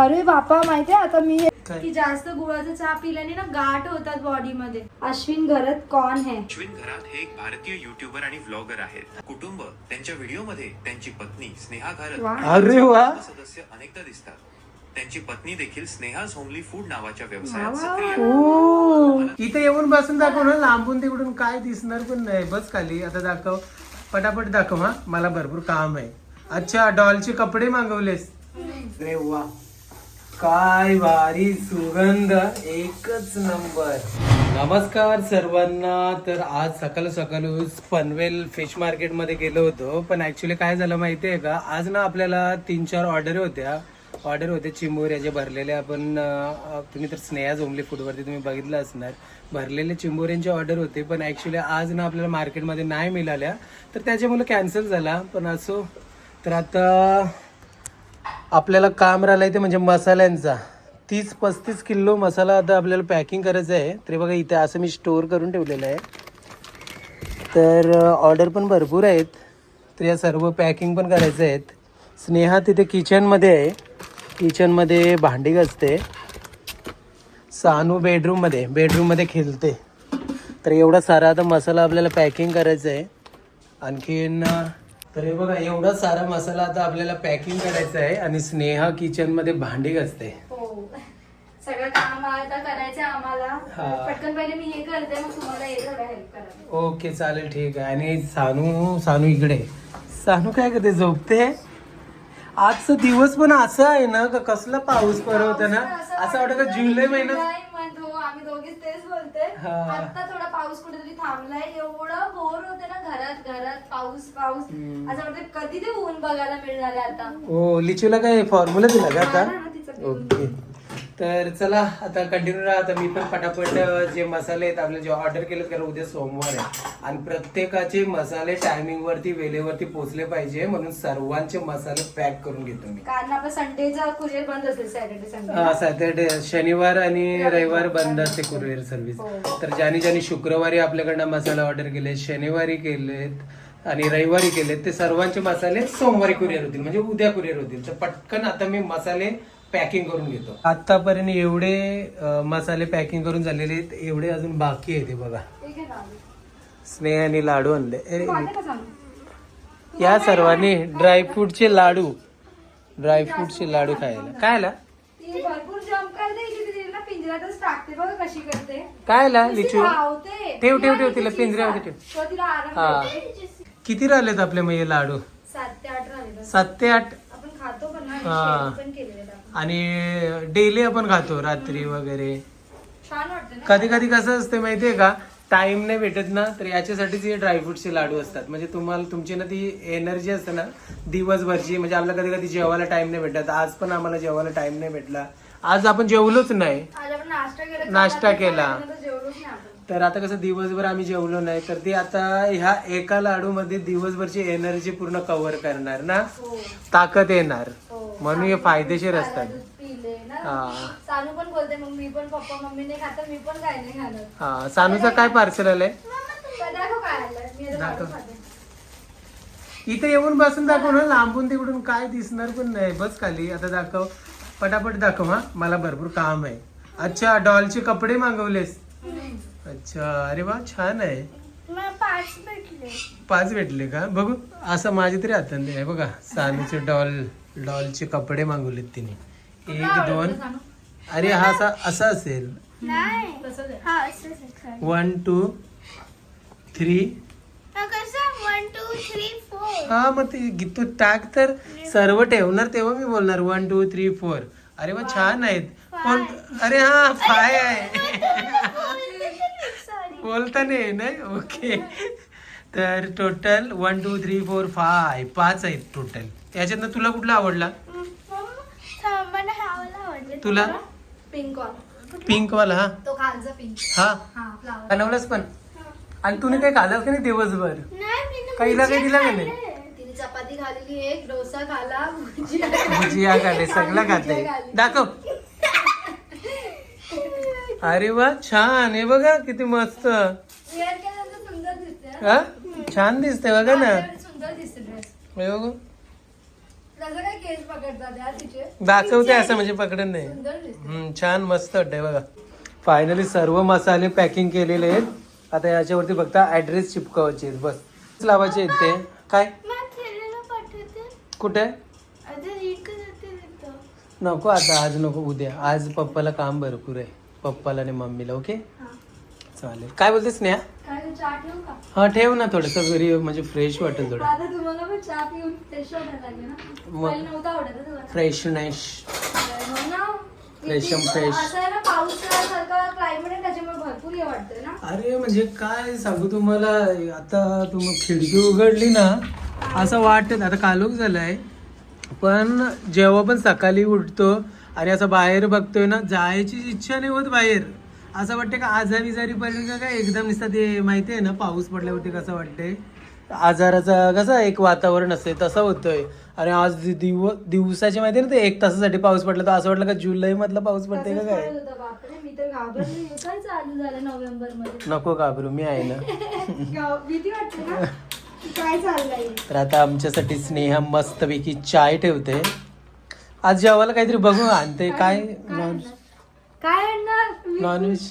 अरे बापा माहितीये? आता मी? की जास्त गुळाचा चहा पिल्याने ना गाठ होतात बॉडी मध्ये अश्विन घरात कौन है अश्विन घरात हे एक भारतीय युट्यूबर आणि व्लॉगर आहेत. कुटुंब त्यांच्या व्हिडिओमध्ये त्यांची पत्नी स्नेहा. घारत अरे वा. सदस्य अनेकदा दिसतात. त्यांची पत्नी देखील स्नेहाज होमली फूड नावाच्या व्यवसायात वा, सक्रिय. ओ इथे येऊन बसून दाखव ना लांबून तिकडून काय दिसणार पण नाही. बस खाली आता दाखव. पटापट दाखव हा. मला भरपूर काम आहे. अच्छा डॉलचे कपडे मागवलेस. अरे वा. काय भारी सुगंध एकच नंबर. नमस्कार सर्वांना. तर आज सकाळ सकाळ पनवेल फिश मार्केटमध्ये गेलो होतो. पण ऍक्च्युली काय झालं माहितीये का? आज ना आपल्याला तीन चार ऑर्डर होत्या. ऑर्डर होते चिंबोऱ्या जे भरलेले. आपण तुम्ही तर स्नेहा झोमली फूडवरती तुम्ही बघितलं असणार. भरलेले चिंबोऱ्यांचे ऑर्डर होते. पण ॲक्च्युली आज ना आपल्याला मार्केटमध्ये नाही मिळाल्या. तर त्याच्यामुळे कॅन्सल झाला. पण असो. तर आता आपल्याला काम राहिलं आहे ते म्हणजे मसाल्यांचा. तीस पस्तीस किलो मसाला आता आपल्याला पॅकिंग करायचं आहे. तरी बघा इथे असं मी स्टोअर करून ठेवलेलं आहे. तर ऑर्डर पण भरपूर आहेत. तर या सर्व पॅकिंग पण करायचं आहेत. स्नेहा तिथे किचनमध्ये आहे. किचनमध्ये भांडी घासते. सानू बेडरूममध्ये बेडरूममध्ये खेळते तर एवढा सारा आता मसाला आपल्याला पॅकिंग करायचं आहे. आणखीन तर हे बघा एवढा सारा मसाला आता आपल्याला पॅकिंग करायचं आहे आणि स्नेहा किचनमध्ये भांडी घासते. हो. सगळं काम आता करायचं आम्हाला. हा. पटकन पहिले मी हे करते मग तुम्हाला हे थोडं हेल्प करा ओके चालेल ठीक आहे. आणि सानू सानू इकडे. सानू काय करते झोपते? आजचा दिवस पण असा आहे ना का कसला पाऊस पडवत ना? असं वाटतं का जुलै हो आम्ही दोघीच तेच बोलते हा. आता थोडा पाऊस कुठेतरी थांबलाय एवढं बोर होते ना घरात घरात पाऊस पाऊस हम्म. असं वाटतं कधी ते ऊन बघायला मिळणार आहे आता हो लिचूला काय फॉर्म्युला दिला का आता तिचं. ओके तर चला आता कंटिन्यू राहा. आता मी पण पटापट अ, जे मसाले आहेत आपले जे ऑर्डर केलेत कारण उद्या सोमवार आहे. आणि प्रत्येकाचे मसाले टायमिंग वरती वेळेवरती पोहोचले पाहिजे. म्हणून सर्वांचे मसाले पॅक करून घेतो मी. कारण संडेचा कुरिअर बंद असेल सॅटर्डे संडे सॅटर्डे शनिवार आणि रविवार. बंद असते कुरिअर सर्व्हिस हो. तर ज्याने ज्याने शुक्रवारी आपल्याकडनं मसाला ऑर्डर केले शनिवारी केलेत आणि रविवारी केलेत ते सर्वांचे मसाले सोमवारी कुरिअर होतील. म्हणजे उद्या कुरिअर होतील. तर पटकन आता मी मसाले पॅकिंग करून घेतो आतापर्यंत एवढे अं, मसाले पॅकिंग करून झालेले आहेत एवढे अजून बाकी आहे ते बघा स्नेहाने लाडू आणले अरे, या सर्वांनी ड्रायफ्रूटचे लाडू ड्रायफ्रूटचे लाडू खायला काय आला ती भरपूर जम्प करते इथे तिला पिंजऱ्यातच टाकते बघा कशी करते काय आला नुसती लिचू धावते. ठेव, ठेव, ठेव, तिला. तो तिला आराम हा. देते. किती राहिलेत आपले मग हे लाडू सात ते आठ राहिले. सात ते आठ आपण खातो पण ना हा. शेअर पण. आणि डेली आपण खातो रात्री वगैरे. कधी कधी कसं असते माहितीये का? टाइम नाही भेटत ना तर याच्यासाठीच हे ड्रायफ्रुटचे लाडू असतात. म्हणजे तुम्हाला तुमची ना ती एनर्जी असते ना दिवसभरची म्हणजे आपल्याला कधी कधी जेवायला टाइम नाही भेटत. आज पण आम्हाला जेवायला टाइम नाही भेटला. आज आपण जेवलोच नाही. नाश्ता केला. तर आता कसं दिवसभर आम्ही जेवलो नाही तर ते आता ह्या एका लाडू मध्ये दिवसभरची एनर्जी पूर्ण कव्हर करणार ना? हो. ताकद येणार. हो. म्हणून हे फायदेशीर असतात. हा. सानू पण बोलते मग मी पण पप्पा मम्मी नाही खात मी पण काय नाही हा. सानूचं काय पार्सल आलंय. इथे येऊन बसून दाखव ना लांबून तिकडून काय दिसणार पण नाही. बस खाली. आता दाखव. पटापट दाखव हा. मला भरपूर काम आहे. अच्छा डॉलचे कपडे मागवलेस. अच्छा अरे वा छान आहे. पाच भेटले. का? बघू असं माझे तरी हातात आहे. बघा सानूचे डॉल डॉलचे कपडे मागवलेत तिने. एक दोन. अरे हा असा असा असेल. One two three. One two three four. हा मग ते गी- तू टाक तर. सर्व ठेवणार तेव्हा मी बोलणार. One two three four. अरे वा छान आहेत. कोण अरे हा फाय आहे. बोलता नाही नाही? ओके तर total one two three four five पाच आहेत टोटल याच्यातनं तुला कुठला आवडला? तुला? पिंक वाला. पिंक वाला हा? तो खालचा पिंक हा? हा पण? आणि तुम्ही काही खाल्लं का नाही दिवसभर? ना काहीला काही दिला का नाही? तिने चपाती खाल्लेली एक डोसा खाला भुजिया खाल्ले सगळं खाते दाखव. अरे वा छान. हे बघा किती मस्त. हा? छान दिसते बघा ना. सुंदर दिसते ड्रेस हे बघू. जसं काय केस पकडतात यार तिचे? दाखवते असं म्हणजे पकडत नाही. सुंदर दिसते हम्म, छान मस्त वाटतंय बघा. फायनली सर्व मसाले पॅकिंग केलेले आहेत. आता याच्यावरती फक्त ऍड्रेस चिपकावायचे आहेत. बस. लावायचे आहेत ते. काय? कुठे? नको आता आज नको उद्या. आज पप्पाला काम भरपूर आहे. पप्पाला आणि मम्मीला ओके चालेल. काय बोलतेस स्नेहा? काय गं, चहा ठेवू का? हा ठेव ना थोडंसं घरी म्हणजे फ्रेश वाटेल थोडं. आता तुम्हाला पण चहा पिऊन फ्रेश वाटायला लागले ना? मग- पहिले नव्हतं आवडत हं तुम्हाला. फ्रेशनेश हो ना. रेशम किती- fresh. असं आहे ना पावसासारखं क्लायमेट आहे त्याच्यामुळे भरपूर हे वाटतंय ना? अरे म्हणजे काय सांगू तुम्हाला? आता तुम खिडकी उघडली ना असं वाटत आता कालोख झालाय. पण जेव्हा पण सकाळी उठतो आणि असं बाहेर बघतोय ना जायची इच्छा नाही होत बाहेर. असं वाटतं का आजारी जारी पडलं का काय? एकदम नुसतं ते माहिती आहे ना पाऊस पडल्यावरती कसं वाटतंय? आजाराचा कसं एक वातावरण असते तसं होतोय. आणि आज दिव दिवसाची माहिती ना ते एक तासासाठी पाऊस पडला तर असं वाटलं का जुलै मधला पाऊस पडतोय का काय? पडत होतं, बापरे मी तर घाबरली. हे काय चालू झालं नोव्हेंबरमध्ये नको घाबरू मी आहे ना. भीती वाटते ना? काय चाललंय? तर आता आमच्यासाठी स्नेहा मस्तपैकी चाय ठेवते. आज जेवायला काहीतरी बघू आणते. काय नॉन काय आणणार? मी- नॉनव्हेज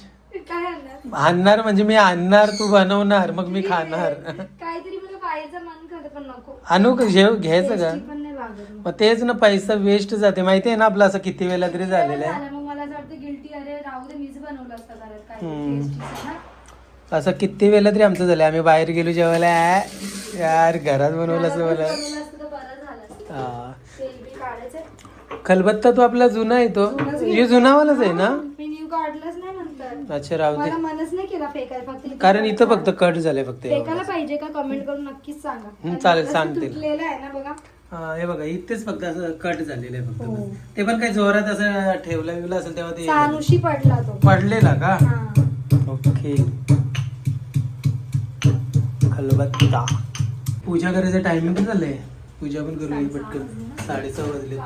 काय आणणार? आणणार म्हणजे मी आणणार तू बनवणार मग मी खाणार. काहीतरी मला खायचं मन करत पण नको. आणू का? जेव घ्यायचं का? टेस्टी पण नाही लागत. मग. मग तेच ना पैसा वेस्ट जाते. माहिती आहे ना आपलं असं किती वेळा तरी झालेलं आहे. झालं, मग मला असं वाटतं गिल्टी अरे राहू दे मीच बनवलं असतं घरात. काय हम्म. टेस्टी ना? असं किती वेळा तरी आमचं झालं आम्ही बाहेर गेलो जेवायला "आ, यार घरात बनवलं असं मला बनवलं असतं तर बरं झालं असतं. हा. खलबत्ता तो आपला जुना आहे तो. जुनाच हे जुनावालाच आहे ना? मी न्यू काढलंच नाही नंतर. अच्छा राहू दे. मला मनच नाही केला फेकाय फक्त इथे कारण इथं फक्त कट झालंय फक्त फेकायला एवढंच. पाहिजे का? कमेंट करून नक्कीच सांगा. हम्म, चालेल, असं सांगतील. तुटलेलं आहे ना बघा. हा हे बघा इथेच फक्त असं कट झालेलं आहे फक्त. हो. बस. ते पण काही जोरात असं ठेवला बिवला असेल तेव्हा ते सानुशी पडला तो. पडलेला का? हा. ओके. खलबत्ता. पूजा करायचं टायमिंग झालंय. पूजा पण करूया पटकन. साडेसहा वाजले.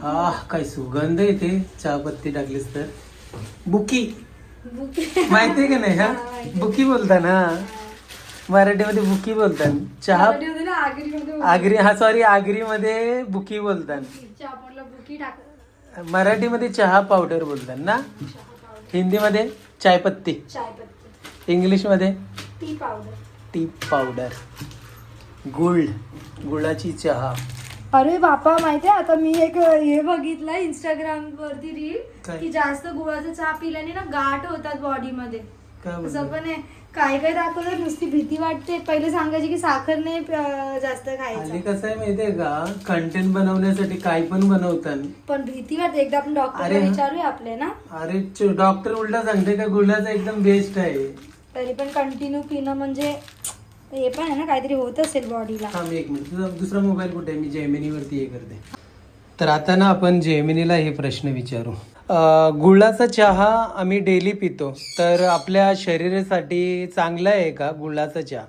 हा काय सुगंध येते. चहा पत्ती टाकलीस तर. बुकी. बुके- माहितीये का नाही हा. बुकी बोलता ना मराठीमध्ये बुकी बोलतात चहा आगरी हा सॉरी बुकी बोलतात चहा आपला बुकी टाक मराठीमध्ये चहा पावडर बोलतात ना? हिंदीमध्ये चायपत्ती चाय पत्ती. इंग्लिशमध्ये टी पावडर. Tea powder. गुळ गुळाची चहा. अरे बापा माहितीये आता मी एक हे बघितलं इंस्टाग्राम वरती रील काय? की जास्त गुळाचा चहा पिल्याने ना गाठ होतात बॉडी मध्ये. असं? पण आहे. काय काय दाखवलं नुसती भीती वाटते. पहिले सांगायचे की साखर नाही अं, जास्त हल्ली खायचं कसं आहे माहितीये का? कंटेंट बनवण्यासाठी काय पण बनवतात. पण भीती वाटते. एकदा आपण अरे डॉक्टरला हा. विचारूया आपले ना? अरे डॉक्टर उलटा सांगते का गुळाचा एकदम बेस्ट आहे. तरी पण कंटिन्यू पिणं म्हणजे हे पण आहे ना काहीतरी होत असेल बॉडीला थांब एक मिनिट. तुझा दुसरा मोबाईल कुठे आहे? मी जेमिनीवरती हे करते. तर आता ना आपण जेमिनीला हे प्रश्न विचारू. अं, गुळाचा चहा आम्ही डेली पितो. तर आपल्या शरीरासाठी चांगला आहे का गुळाचा चहा?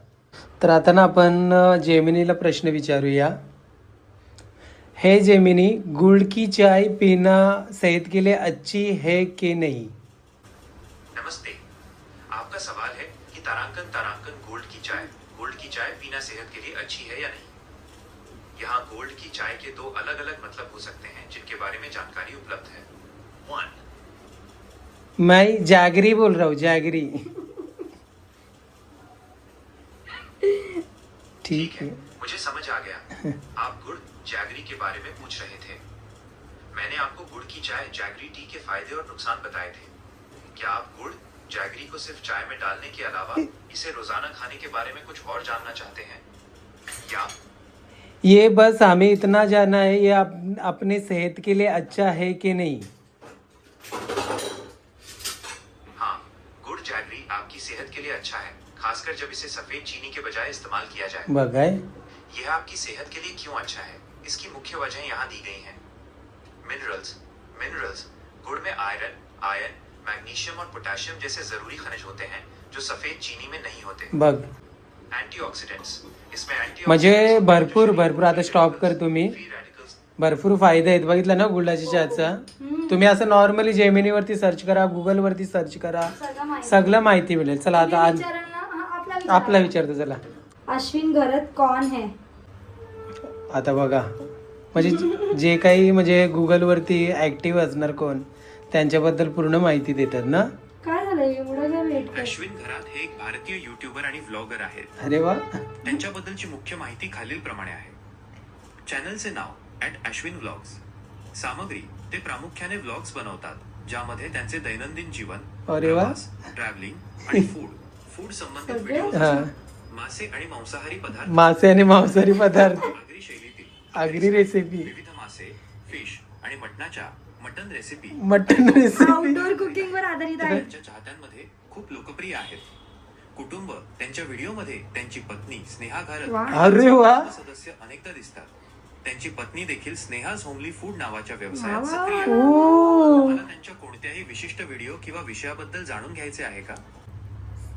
तर आता ना आपण अं, जेमिनीला प्रश्न विचारूया. हे जेमिनी गुड़ की चाय पीना सेहत के लिए अच्छी है कि नहीं? नमस्ते. आपका सवाल है कि तारांकन तारांकन चाय के दो अलग अलग मतलब हो सकते हैं जिनके बारे में जानकारी उपलब्ध है। वन मैं जागरी बोल रहा हूँ जागरी। ठीक है। मुझे समझ आ गया। आप गुड़ जैगरी के बारे में पूछ रहे थे। मैंने आपको गुड़ की चाय जैगरी टी के फ़ायदे और नुकसान बताए थे। क्या आप गुड़ जैगरी को सिर्फ़ चाय में डालने के अलावा इसे रोज़ाना खाने के बारे में कुछ और जानना चाहते हैं? क्या ये बस हमें इतना जाना है ये आप, अपने सेहत के लिए अच्छा है कि नहीं? हाँ गुड़ जैगरी आपकी सेहत के लिए अच्छा है खासकर जब इसे सफ़ेद चीनी के बजाय इस्तेमाल किया जाए। बघाय यह आपकी सेहत के लिए क्यों अच्छा है? इसकी मुख्य वजह यहाँ दी गई है। मिनरल्स। मिनरल्स गुड़ में आयरन आयरन मैग्नीशियम और पोटेशियम जैसे ज़रूरी खनिज होते हैं जो सफ़ेद चीनी में नहीं होते। इसमें म्हणजे भरपूर- भरपूर. आता stop कर तुम्ही. भरपूर फायदे आहेत. बघितलं ना गुळाच्या चहाचा? तुम्ही असं नॉर्मली जेमिनीवरती सर्च करा गुगल वरती सर्च करा. सगळं माहिती. सगळं माहिती मिळेल. चला आता आज आपला आपला विचार. विचारतो चला. अश्विन घरत कौन है आता बघा. म्हणजे जे- काही म्हणजे गुगलवरती ऍक्टिव्ह असणार कोण त्यांच्याबद्दल पूर्ण माहिती देतात ना? झालं? एवढं वेट अश्विन घरात हे एक भारतीय युट्यूबर आणि व्लॉगर आहेत. अरे वा. त्यांच्याबद्दलची मुख्य माहिती खालीलप्रमाणे आहे. चॅनलचे नाव ॲट अश्विन व्लॉग्स सामग्री ते प्रामुख्याने व्लॉग्स बनवतात ज्यामध्ये त्यांचे दैनंदिन जीवन अरे वा. ट्रॅव्हलिंग आणि फूड फूड संबंधित सगळे? व्हिडिओ हा. मासे आणि मांसाहारी पदार्थ. मासे आणि मांसाहारी पदार्थ. आगरी शैलीतील आगरी रेसिपी विविध मासे फिश आणि मटणाच्या mutton recipe mutton recipe outdoor cooking वर आधारित आहे. त्यांच्या चाहत्यांमध्ये खूप लोकप्रिय आहेत. कुटुंब त्यांच्या व्हिडिओमध्ये त्यांची पत्नी स्नेहा वा. घारत अरे वा. सदस्य अनेकदा दिसतात. त्यांची पत्नी देखील स्नेहाज होमली फूड नावाच्या व्यवसायात वा, सक्रिय आहे. ओ मला त्यांच्या कोणत्याही विशिष्ट व्हिडिओ किंवा विषयाबद्दल जाणून घ्यायचे आहे का?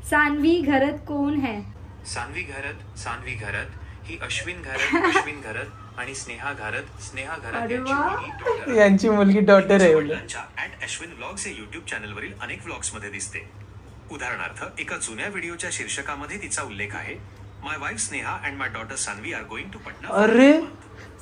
सानवी घरत कोण है? सान्वी घरत सान्वी घरत ही अश्विन घरत अश्विन घरत आणि स्नेहा घरत स्नेहा घरत अरे यांची वा. मुलगी daughter आहे. यांची मुलगी डॉटर आहे एवढं. वडिलांच्या ऍट अश्विन व्लॉग्स या युट्यूब चॅनलवरील अनेक व्लॉग्समध्ये दिसते. उदाहरणार्थ एका जुन्या व्हिडिओच्या शीर्षकामध्ये तिचा उल्लेख आहे my wife Sneha and my daughter Sanvi are going to Patna अरे!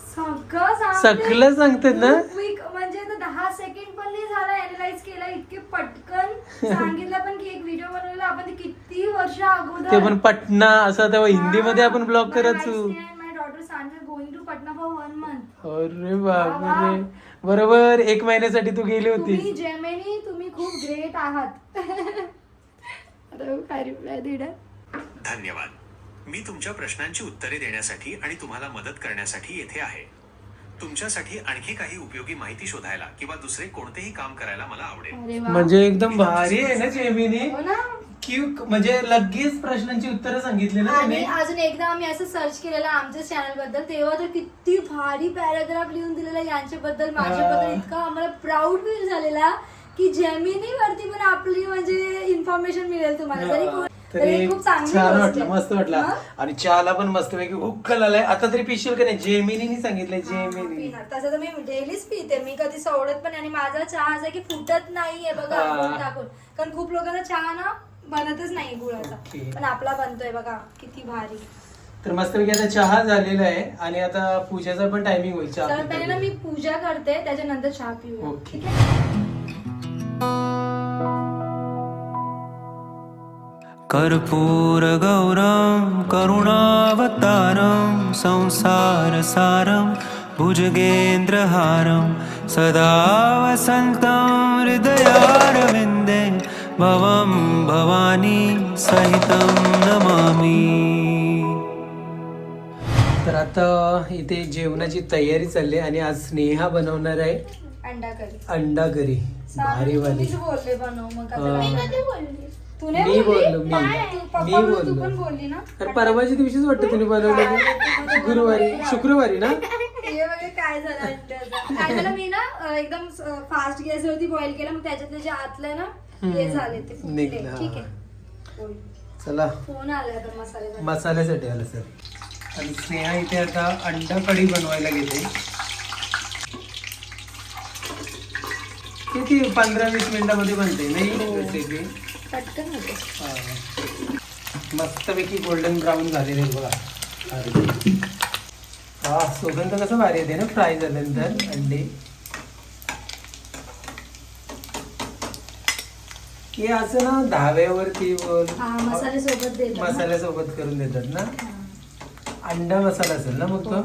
सगळं सांगते. सगळं सांगतात ना? खूप quick, म्हणजे आता दहा सेकंड पण नाही झाला अनालाइज केला इतके पटकन सांगितलं पण की एक व्हिडिओ बनवलेला. आपण ते किती वर्ष अगोदर ते पण पटना असं तेव्हा हिंदीमध्ये आपण ब्लॉग करायचो daughter Sanvi going to Patna for one month अरे बापरे. बरोबर एक महिन्यासाठी तू गेली तुम्ही होती जेमेनी तुम्ही खूप ग्रेट आहात. आता काय रिप्लाय दिला धन्यवाद. मी तुमच्या प्रश्नांची उत्तरे देण्यासाठी आणि तुम्हाला मदत करण्यासाठी येथे आहे. तुमच्यासाठी आणखी काही उपयोगी माहिती शोधायला किंवा दुसरे कोणतेही काम करायला मला आवडेल. अरे वा. म्हणजे एकदम भारी आहे ना जेमिनी? हो ना. की म्हणजे लगेच प्रश्नांची उत्तरं सांगितली ना आणि त्याने अजून एकदा आम्ही असं सर्च केलेलं आमच्या चॅनलबद्दल तेव्हा तर किती भारी पॅराग्राफ लिहून दिलेला यांच्याबद्दल माझ्याबद्दल हा. इतका आम्हाला प्राऊड फील झालेला की जेमिनी वरती पण आपली म्हणजे इन्फॉर्मेशन मिळेल तुम्हाला कोण- तरी तरी खूप चांगली छान गोष्ट वाटलं आहे. मस्त वाटलं हा? आणि चहाला पण मस्त पैकी आलाय आता तरी पिशील का नाही जेमिनीनी सांगितलंय हा, जेमिनी पिणार. तसं तर मी डेलीच पिते मी कधी सोडत पण नाही. आणि माझा चहा असा की फुटत नाहीये बघा हा. टाकून कारण खूप लोकांना चहा ना बनतच नाही गुळाचा ओके. पण आपला बनतोय बघा किती भारी तर मस्त पैकी आता चहा झालेला आहे आणि आता पूजाचा पण टायमिंग होईल चहा तर पहिले ना मी पिताना. पूजा करते त्याच्यानंतर चहा पिऊ ओके. ठीक आहे कर्पूरगौरं करुणावतारं संसारसारं भुजगेन्द्रहारं सदा वसन्तं हृदयारविन्दे भवं भवानी सहितं नमामि तर आता इथे जेवणाची तयारी चालली आहे आणि आज स्नेहा बनवणार आहे अंडा करी अंडा करी भारी वाली तुम्हीच बोलले बनव मग. आता मी बोलली मी बोलली? मी. नाही, पप्पा मी बोलले, तू बोललो. पण बोलली ना तर परवाच्या दिवशीच वाटतं तुम्ही बनवलं गुरुवारी शुक्रवारी ना हे बघा काय झालं अंड्याचं. काय झालं मी ना अं, एकदम फास्ट गॅस वरती बॉईल केलं मग त्याच्यातले जे आतलं ना हे. झाले ते फुटले. निघलं, ठीक हा. आहे. चला. फोन आलाय आता मसाले मसाल्यासाठी आलं सर. आणि स्नेहा इथे आता अंडा कढी बनवायला गेले. किती? पंधरा वीस मिनिटामध्ये बनते नाही रेसिपी पटकन होते. मस्तपैकी गोल्डन ब्राऊन झालेले आहेत बघा. हा. सुगंध कसं भारी येते ना? फ्राय झाल्यानंतर अंडे. हे असं ना धाव्यावरती बोल. हा मसाले सोबत देतात ना. मसाल्यासोबत करून देतात ना. अंडा मसाला असेल ना मग तो?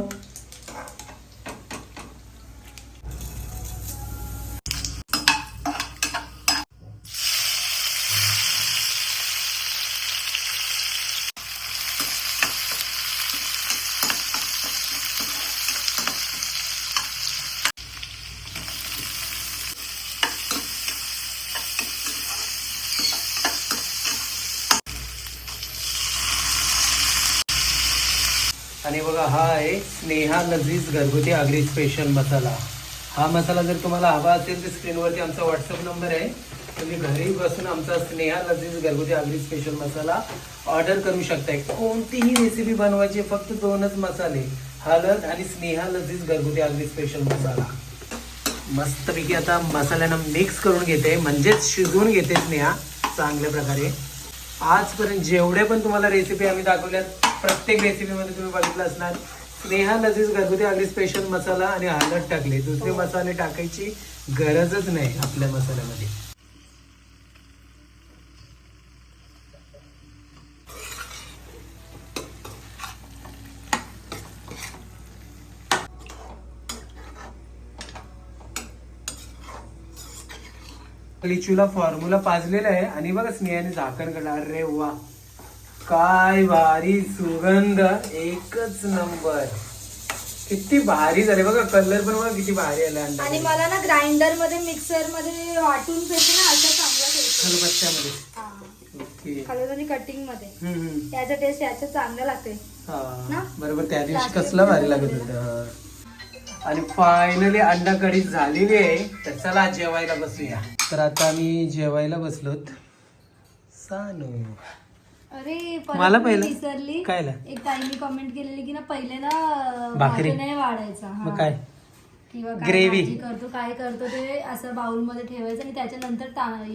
आणि बघा हा आहे स्नेहा लजीज घरगुती आगरी स्पेशल मसाला. हा मसाला जर तुम्हाला हवा असेल तर स्क्रीनवरती आमचा व्हॉट्सअप नंबर आहे. तुम्ही घरी बसून आमचा स्नेहा लजीज घरगुती आगरी स्पेशल मसाला ऑर्डर करू शकताय. कोणतीही रेसिपी बनवायची फक्त दोनच मसाले हळद आणि स्नेहा लजीज घरगुती आगरी स्पेशल मसाला. मस्तपैकी आता मसाल्यानं मिक्स करून घेते म्हणजेच शिजवून घेते स्नेहा चांगल्या प्रकारे. आजपर्यंत जेवढे पण तुम्हाला रेसिपी आम्ही दाखवल्यात प्रत्येक रेसिपीमध्ये तुम्ही बघितलं असणार. स्नेहा लजीज घरगुती अगदी स्पेशल मसाला आणि हळद टाकली. दुसरे मसाले टाकायची गरजच नाही आपल्या मसाल्यामध्ये. लिचूला फॉर्म्युला पाजलेला आहे. आणि बघा स्नेहाने झाकण काढलं. अरे वा. काय भारी सुगंध एकच नंबर. किती भारी झाले बघा कलर पण बघा किती भारी आला अंडा आणि मला ना ग्राइंडरमध्ये मिक्सरमध्ये वाटून पेशी ना असं चांगलं ओके. कटिंगमध्ये. त्याचा टेस्ट याच्यात चांगला लागते हा. ना? बरोबर त्या दिवशी कसला भारी लागत होत आणि फायनली अंडा कढी झालेली आहे. तर चला जेवायला बसूया. तर आता आम्ही जेवायला बसलोत. सानू. अरे मला मी पहिलं- विसरली. कायला? एक ताईने कमेंट केलेली की ना पहिले ना भाकरी. नाही वाढायचा. हा. मग काय? किंवा काय Gravy. भाजी करतो काय करतो ते असं बाउलमध्ये ठेवायचं आणि त्याच्यानंतर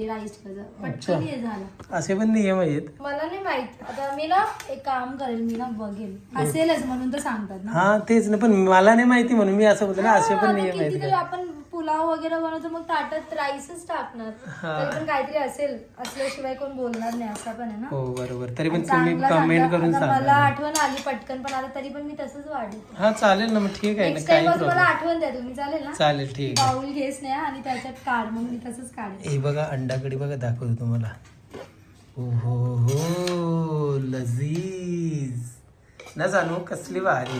राईस ठेवायचं अच्छा. पटकन हे झालं. असे पण नियम आहेत. मला नाही माहीत. आता मी ना एक काम करेल मी ना बघेल. असेलच म्हणून तर सांगतात ना. हा तेच ना पण मला नाही माहिती म्हणून मी असं बोलतो ना असे हा, पण आता नियम आहेत कितीतरी आपण पुलाव वगैरे बनवतो मग ताटात राईसच टाकणार. हा. तरी पण काहीतरी असेल. असल्याशिवाय कोण बोलणार नाही असं पण आहे ना. हो बरोबर. तरी पण तुम्ही चांगला कमेंट सांगा. करून आता मला सांगा आठवण आली पटकन पण आता तरी पण मी तसंच वाढेल हा चालेल ना मग ठीक आहे ना नेक्स्ट काही टाइम मला प्रॉब्लेम आठवण द्या तुम्ही चालेल ना? चालेल ठीक आहे. बाउल घेस नाही आणि त्याच्यात काढ मग मी तसंच काढेल हे बघा अंडाकडी बघा दाखवतो तुम्हाला. ओ हो हो लजीज. ना जाणू कसली भारी.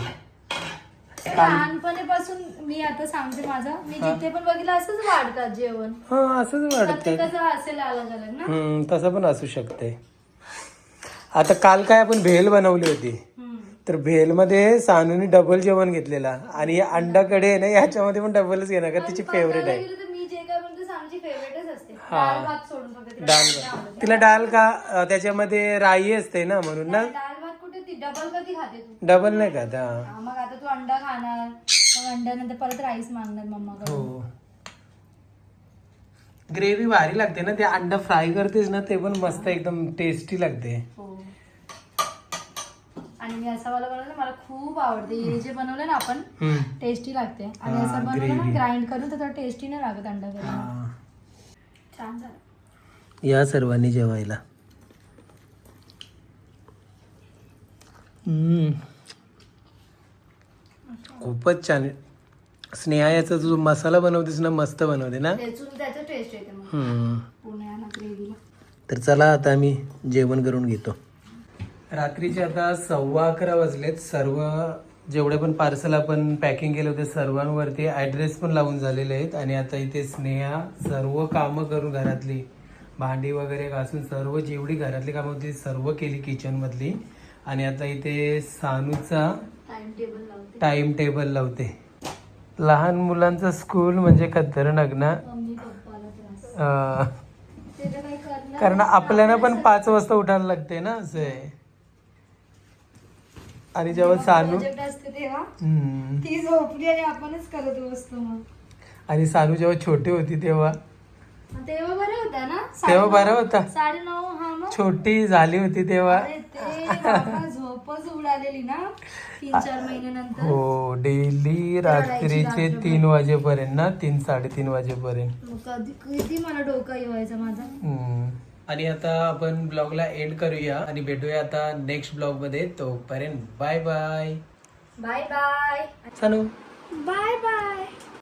लहानपणीपासून मी आता सांगते माझं. मी जिथे पण बघितलं असंच वाढतात जेवण. हा असंच वाटतंय प्रत्येकाचं असेल अलग अलग ना? हम्म तसं पण असू शकते आता काल काय आपण भेल बनवली होती. हम्म. तर भेलमध्ये सानूने डबल जेवण घेतलेला. आणि अंडाकडे आहे ना याच्यामध्ये पण डबलच घेणार का तिची पण फेवरेट बघायला आहे. गेलं तर मी जे काय म्हणते आमची फेवरेटच असते. हा. डाळ भात सोडून फक्त तिला डाल. तिला का अं, त्याच्यामध्ये राई असते ना म्हणून ना? डाळ डबल कधी खाते तू? डबल नाही का हा. हा, मग आता तू अंडा खाणार. मग अंड्यानंतर परत राईस मागणार मम्माकडे हो. ग्रेव्ही भारी लागते ना ते अंडा फ्राय करतेस ना ते पण मस्त एकदम टेस्टी लागते. हो. आणि मी असा वाला बनवलं मला खूप आवडते. हे जे बनवलं ना आपण हम्म. टेस्टी लागते. आणि हा, असं बनवलं ना gravy. ग्राइंड करून तर टेस्टी नाही लागत अंडा हा. छान झालं. या सर्वांनी जेवायला. खूपच छान स्नेहा याचा जो मसाला बनवतेस ना मस्त बनवते ना? त्यातून त्याचं टेस्ट येते मग. हम्म. पुण्याला ग्रेव्हीला. तर चला आता आम्ही जेवण करून घेतो. रात्रीचे आता सव्वा अकरा वाजलेत. सर्व जेवढे पण पार्सल आपण पॅकिंग केले होते सर्वांवरती ॲड्रेस पण लावून झालेले आहेत. आणि आता इथे स्नेहा सर्व कामं करून घरातली. भांडी वगैरे घासून सर्व जेवढी घरातली कामं होती सर्व केली किचनमधली आणि आता इथे सानूचा टाइम टेबल लावते. लहान मुलांचं स्कूल म्हणजे खतरनाक ना? कारण आपल्याला पण पाच वाजता उठायला लागते ना असं. आहे आणि जेव्हा सानू आणि सानू जेव्हा छोटी होती तेव्हा तेव्हा बरं होता ना? तेव्हा बरा होता. साडे नऊ हा मग? छोटी झाली होती तेव्हा. अरे ते बाबा झोपच उडालेली ना? तीन चार महिन्यानंतर. हो डेली रात्रीचे तीन वाजेपर्यंत ना? तीन साडेतीन वाजेपर्यंत. मग कधी किती मला डोका येवायचा माझा? हम्म. आणि आता आपण ब्लॉगला एंड करूया आणि भेटूया आता नेक्स्ट ब्लॉगमध्ये तोपर्यंत bye bye bye bye Sanu. Bye bye